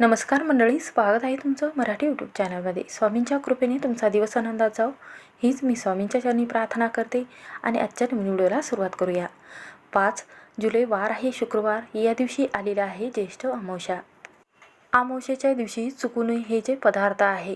नमस्कार मंडळी स्वागत आहे तुमचं मराठी यूट्यूब चॅनलमध्ये स्वामींच्या कृपेने तुमचा दिवस आनंदात जाओ हीच मी स्वामींच्या चरणी प्रार्थना करते आणि आजच्या नवीन व्हिडिओला सुरुवात करूया. पाच जुलै वार आहे शुक्रवार. या दिवशी आलेला आहे ज्येष्ठ अमावश्या अमावश्याच्या दिवशी चुकून हे जे पदार्थ आहे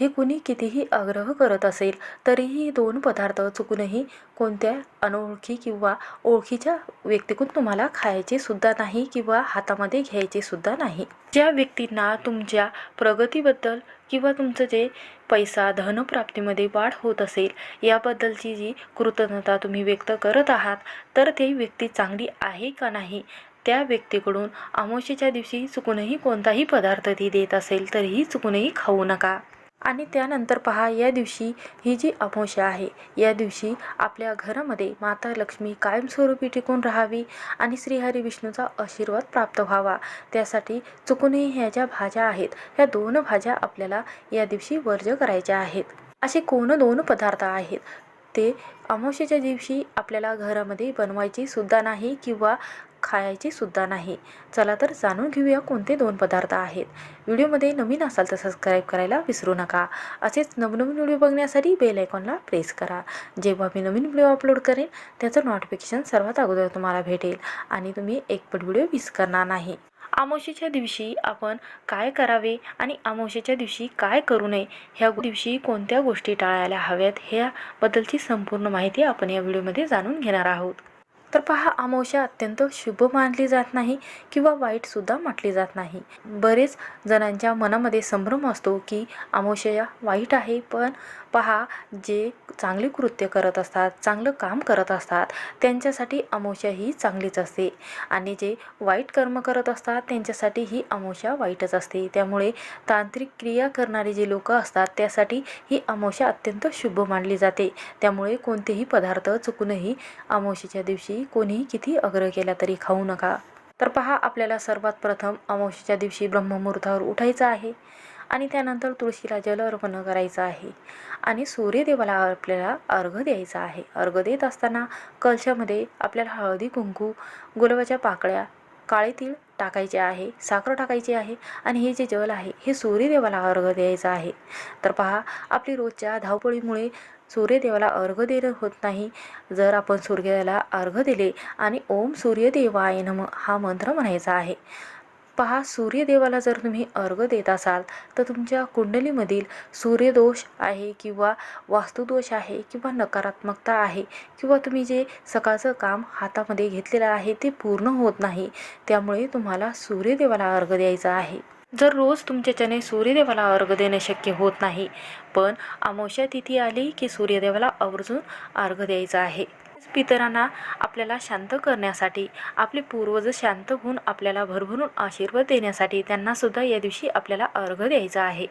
हे कुणी कितीही आग्रह करत असेल तरीही दोन पदार्थ चुकूनही कोणत्या अनोळखी किंवा ओळखीच्या व्यक्तीकडून तुम्हाला खायचे सुद्धा नाही किंवा हातामध्ये घ्यायचे सुद्धा नाही. ज्या व्यक्तींना तुमच्या प्रगतीबद्दल किंवा तुमचं जे पैसा धनप्राप्तीमध्ये वाढ होत असेल याबद्दलची जी कृतज्ञता तुम्ही व्यक्त करत आहात तर ती व्यक्ती चांगली आहे का नाही त्या व्यक्तीकडून अमावस्येच्या दिवशी चुकूनही कोणताही पदार्थ ती देत असेल तरीही चुकूनही खाऊ नका. आणि त्यानंतर पहा या दिवशी ही जी अमावस्या आहे या दिवशी आपल्या घरामध्ये माता लक्ष्मी कायमस्वरूपी टिकून राहावी आणि श्रीहरी विष्णूचा आशीर्वाद प्राप्त व्हावा. त्यासाठी चुकूनही ह्या ज्या भाज्या आहेत ह्या दोन भाज्या आपल्याला या दिवशी वर्ज करायच्या आहेत. असे कोण दोन पदार्थ आहेत? ते अमावस्येच्या दिवशी आपल्याला घरामध्ये बनवायची सुद्धा नाही किंवा खायचीसुद्धा नाही. चला तर जाणून घेऊया कोणते दोन पदार्थ आहेत. व्हिडिओमध्ये नवीन असाल तर सबस्क्राईब करायला विसरू नका. असेच नवनवीन व्हिडिओ बघण्यासाठी बेल आयकॉनला प्रेस करा. जेव्हा मी नवीन व्हिडिओ अपलोड करेन त्याचं नोटिफिकेशन सर्वात अगोदर तुम्हाला भेटेल आणि तुम्ही एक पण व्हिडिओ मिस करणार नाही. अमावशेच्या दिवशी आपण काय करावे आणि अमावशेच्या दिवशी काय करू नये ह्या दिवशी कोणत्या गोष्टी टाळायला हव्यात ह्याबद्दलची संपूर्ण माहिती आपण या व्हिडिओमध्ये जाणून घेणार आहोत. तर पहा अमावस्या अत्यंत शुभ मानली जात नाही किंवा वाईटसुद्धा म्हटली जात नाही. बरेच जणांच्या मनामध्ये संभ्रम असतो की अमावस्या वाईट आहे पण पहा जे चांगले कृत्य करत असतात चांगलं काम करत असतात त्यांच्यासाठी अमावस्या ही चांगलीच असते. आणि जे वाईट कर्म करत असतात त्यांच्यासाठी ही अमावस्या वाईटच असते. त्यामुळे तांत्रिक क्रिया करणारे जे लोक असतात त्यासाठी ही अमावस्या अत्यंत शुभ मानली जाते. त्यामुळे कोणतेही पदार्थ चुकूनही अमावस्येच्या दिवशी कोणीही किती आग्रह केला तरी खाऊ नका. तर पहा आपल्याला सर्वात प्रथम अमावस्येच्या दिवशी ब्रह्ममुहूर्तावर उठायचं आहे आणि त्यानंतर तुळशीला जल अर्पण करायचं आहे आणि सूर्यदेवाला आपल्याला अर्घ द्यायचा आहे. अर्घ देत असताना कलशामध्ये आपल्याला हळदी कुंकू गुलाबाच्या पाकळ्या काळे तीळ टाकायचे आहे साखर टाकायची आहे आणि हे जे जल आहे हे सूर्यदेवाला अर्घ द्यायचं आहे. तर पहा आपली रोजच्या धावपळीमुळे सूर्यदेवाला अर्घ देणं होत नाही. जर आपण सूर्याला अर्घ दिले आणि ओम सूर्यदेवाय नम हा मंत्र म्हणायचा आहे पहा सूर्यदेवाला जर तुम्ही अर्घ देत असाल तर तुमच्या कुंडलीमधील सूर्यदोष आहे किंवा वास्तुदोष आहे किंवा नकारात्मकता आहे किंवा तुम्ही जे सकाळचं काम हातामध्ये घेतलेलं आहे ते पूर्ण होत नाही त्यामुळे तुम्हाला सूर्यदेवाला अर्घ द्यायचा आहे. जर रोज तुमच्याच्याने सूर्यदेवाला अर्घ देणं शक्य होत नाही पण अमावस्या तिथी आली की सूर्यदेवाला आवर्जून अर्घ द्यायचा आहे. पितरांना आपल्याला शांत करण्यासाठी आपले पूर्वज शांत होऊन आपल्याला भरभरून आशीर्वाद देण्यासाठी त्यांनासुद्धा या दिवशी आपल्याला अर्घ द्यायचा आहे.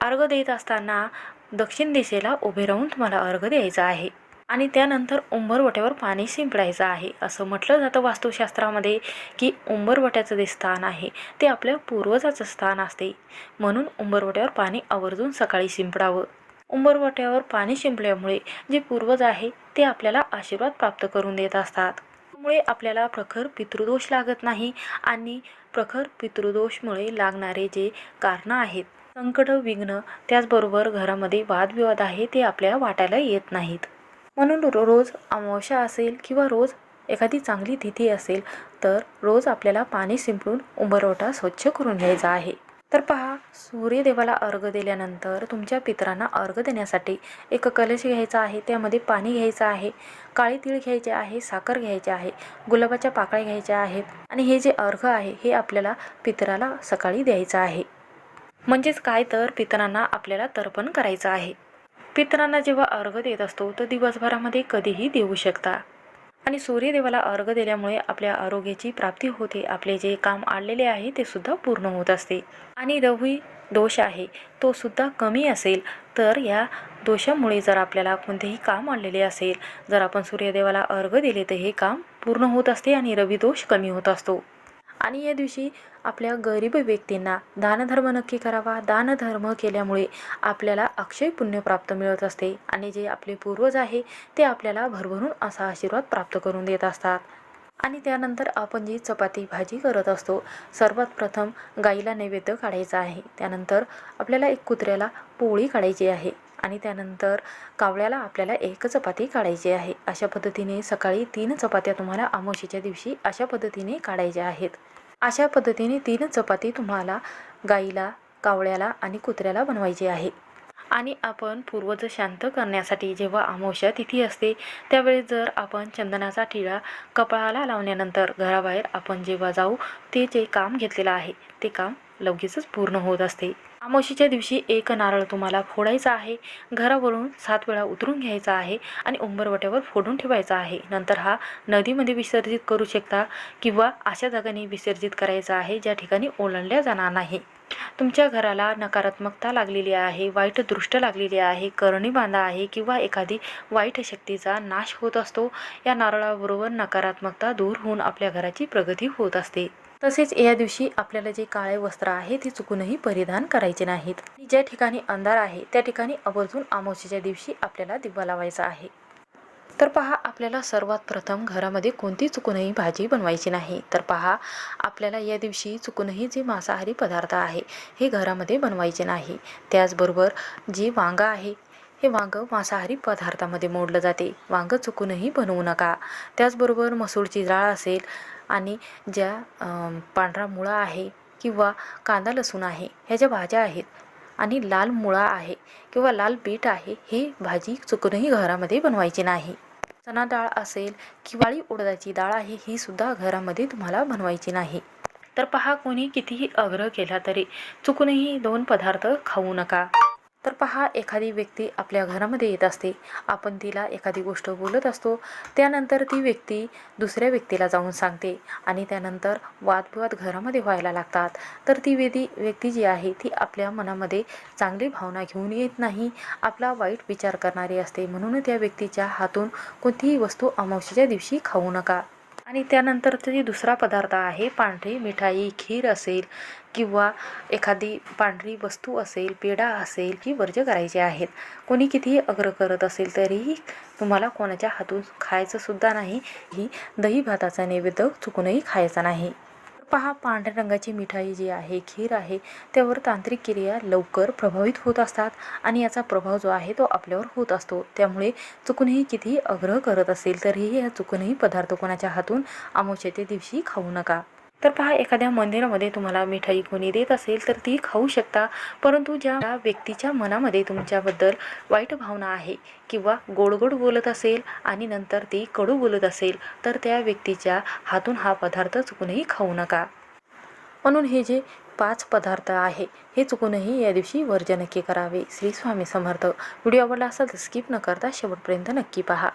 अर्घ देत असताना दक्षिण दिशेला उभे राहून तुम्हाला अर्घ द्यायचा आहे. आणि त्यानंतर उंबरवट्यावर पाणी शिंपडायचं आहे. असं म्हटलं जातं वास्तुशास्त्रामध्ये की उंबरवट्याचं जे स्थान आहे ते आपल्या पूर्वजाचं स्थान असते. म्हणून उंबरवट्यावर पाणी आवर्जून सकाळी शिंपडावं. उंबरवट्यावर पाणी शिंपल्यामुळे जे पूर्वज आहे ते आपल्याला आशीर्वाद प्राप्त करून देत असतात. त्यामुळे आपल्याला प्रखर पितृदोष लागत नाही आणि प्रखर पितृदोषमुळे लागणारे जे कारणं आहेत संकट विघ्न त्याचबरोबर घरामध्ये वादविवाद आहे ते आपल्याला वाटायला येत नाहीत. म्हणून रोज अमावस्या असेल किंवा रोज एखादी चांगली तिथी असेल तर रोज आपल्याला पाणी शिंपडून उंबरवटा स्वच्छ करून घ्यायचा आहे. तर पहा सूर्यदेवाला अर्घ दिल्यानंतर तुमच्या पितरांना अर्घ देण्यासाठी एक कलश घ्यायचा आहे त्यामध्ये पाणी घ्यायचं आहे काळी तीळ घ्यायचे आहे साखर घ्यायचे आहे गुलाबाच्या पाकळ्या घ्यायच्या आहेत आणि हे जे अर्घ आहे हे आपल्याला पितराला सकाळी द्यायचं आहे. म्हणजेच काय तर पितरांना आपल्याला तर्पण करायचं आहे. पितरांना जेव्हा अर्घ देत असतो तर दिवसभरामध्ये कधीही देऊ शकता. आणि सूर्यदेवाला अर्घ दिल्यामुळे आपल्या आरोग्याची प्राप्ती होते. आपले जे काम आणलेले आहे ते सुद्धा पूर्ण होत असते. आणि रवी दोष आहे. तो सुद्धा कमी असेल तर या दोषामुळे जर आपल्याला कोणतेही काम आणलेले असेल जर आपण सूर्यदेवाला अर्घ दिले तर हे काम पूर्ण होत असते आणि रवी दोष कमी होत असतो. आणि या दिवशी आपल्या गरीब व्यक्तींना दानधर्म नक्की करावा. दानधर्म केल्यामुळे आपल्याला अक्षय पुण्य प्राप्त मिळत असते आणि जे आपले पूर्वज आहे ते आपल्याला भरभरून असा आशीर्वाद प्राप्त करून देत असतात. आणि त्यानंतर आपण जी चपाती भाजी करत असतो सर्वात प्रथम गाईला नैवेद्य काढायचा आहे. त्यानंतर आपल्याला एक कुत्र्याला पोळी काढायची आहे. आणि त्यानंतर कावळ्याला आपल्याला एक चपाती काढायची आहे. अशा पद्धतीने सकाळी तीन चपात्या तुम्हाला आमोशीच्या दिवशी अशा पद्धतीने काढायच्या आहेत. अशा पद्धतीने तीन चपाती तुम्हाला गाईला कावळ्याला आणि कुत्र्याला बनवायची आहे. आणि आपण पूर्वज शांत करण्यासाठी जेव्हा आमोशा तिथी असते त्यावेळेस जर आपण चंदनाचा टिळा कपाळाला लावल्यानंतर घराबाहेर आपण जेव्हा जाऊ ते जे काम घेतलेलं आहे ते काम लगेचच पूर्ण होत असते. आमोशीच्या दिवशी एक नारळ तुम्हाला फोडायचा आहे. घरावरून सात वेळा उतरून घ्यायचा आहे आणि उंबरवट्यावर फोडून ठेवायचा आहे. नंतर हा नदीमध्ये विसर्जित करू शकता किंवा अशा जागांनी विसर्जित करायचा आहे ज्या ठिकाणी ओलांडल्या जाणार नाही. तुमच्या घराला नकारात्मकता लागलेली आहे वाईट दृष्ट लागलेली आहे करणी बांधा आहे किंवा एखादी वाईट शक्तीचा नाश होत असतो. या नारळाबरोबर नकारात्मकता दूर होऊन आपल्या घराची प्रगती होत असते. तसेच या दिवशी आपल्याला जे काळे वस्त्र आहे ते चुकूनही परिधान करायचे नाहीत. ज्या ठिकाणी अंधार आहे त्या ठिकाणी आवर्जून अमावस्येच्या दिवशी आपल्याला दिवा लावायचा आहे. तर पहा आपल्याला सर्वात प्रथम घरामध्ये कोणती चुकूनही भाजी बनवायची नाही. तर पहा आपल्याला या दिवशी चुकूनही जे मांसाहारी पदार्थ आहे हे घरामध्ये बनवायचे नाही. त्याचबरोबर जे वांगं आहे हे वांगं मांसाहारी पदार्थामध्ये मोडलं जाते. वांगं चुकूनही बनवू नका. त्याचबरोबर मसूरची डाळ असेल आणि ज्या पांढरा मुळा आहे किंवा कांदा लसूण आहे ह्या ज्या भाज्या आहेत आणि लाल मुळा आहे किंवा लाल बीट आहे हे भाजी चुकूनही घरामध्ये बनवायची नाही. चना डाळ असेल किवाळी उडदाची डाळ आहे ही सुद्धा घरामध्ये तुम्हाला बनवायची नाही. तर पहा कोणी कितीही आग्रह केला तरी चुकूनही दोन पदार्थ खाऊ नका. तर पहा एखादी व्यक्ती आपल्या घरामध्ये येत असते. आपण तिला एखादी गोष्ट बोलत असतो. त्यानंतर ती व्यक्ती दुसऱ्या व्यक्तीला जाऊन सांगते आणि त्यानंतर वादविवाद घरामध्ये व्हायला लागतात. तर ती वेदी व्यक्ती जी आहे ती आपल्या मनामध्ये चांगली भावना घेऊन येत नाही. आपला वाईट विचार करणारी असते. म्हणून त्या व्यक्तीच्या हातून कोणतीही वस्तू अमावस्येच्या दिवशी खाऊ नका. आणि त्यानंतर जी दुसरा पदार्थ आहे पांढरी मिठाई खीर असेल किंवा एखादी पांढरी वस्तू असेल पेढा असेल की वर्ज करायचे आहेत. कोणी कितीही अग्र करत असेल तरीही तुम्हाला कोणाच्या हातून खायचंसुद्धा नाही. ही दही भाताचा नैवेद्य चुकूनही खायचा नाही. पहा पांढऱ्या रंगाची मिठाई जी आहे खीर आहे त्यावर तांत्रिक क्रिया लवकर प्रभावित होत असतात आणि याचा प्रभाव जो आहे तो आपल्यावर होत असतो. त्यामुळे चुकूनही कितीही आग्रह करत असेल तरीही या चुकूनही पदार्थ कोणाच्या हातून अमावस्येच्या दिवशी खाऊ नका. तर पहा एखाद्या मंदिरामध्ये तुम्हाला मिठाई कोणी देत असेल तर ती खाऊ शकता. परंतु ज्या व्यक्तीच्या मनामध्ये तुमच्याबद्दल वाईट भावना आहे किंवा गोड गोड बोलत असेल आणि नंतर ती कडू बोलत असेल तर त्या व्यक्तीच्या हातून हा पदार्थ चुकूनही खाऊ नका. म्हणून हे जे पाच पदार्थ आहे हे चुकूनही या दिवशी वर्ज नक्की करावे. श्री स्वामी समर्थ. व्हिडिओ आवडला असेल तर स्किप न करता शेवटपर्यंत नक्की पहा.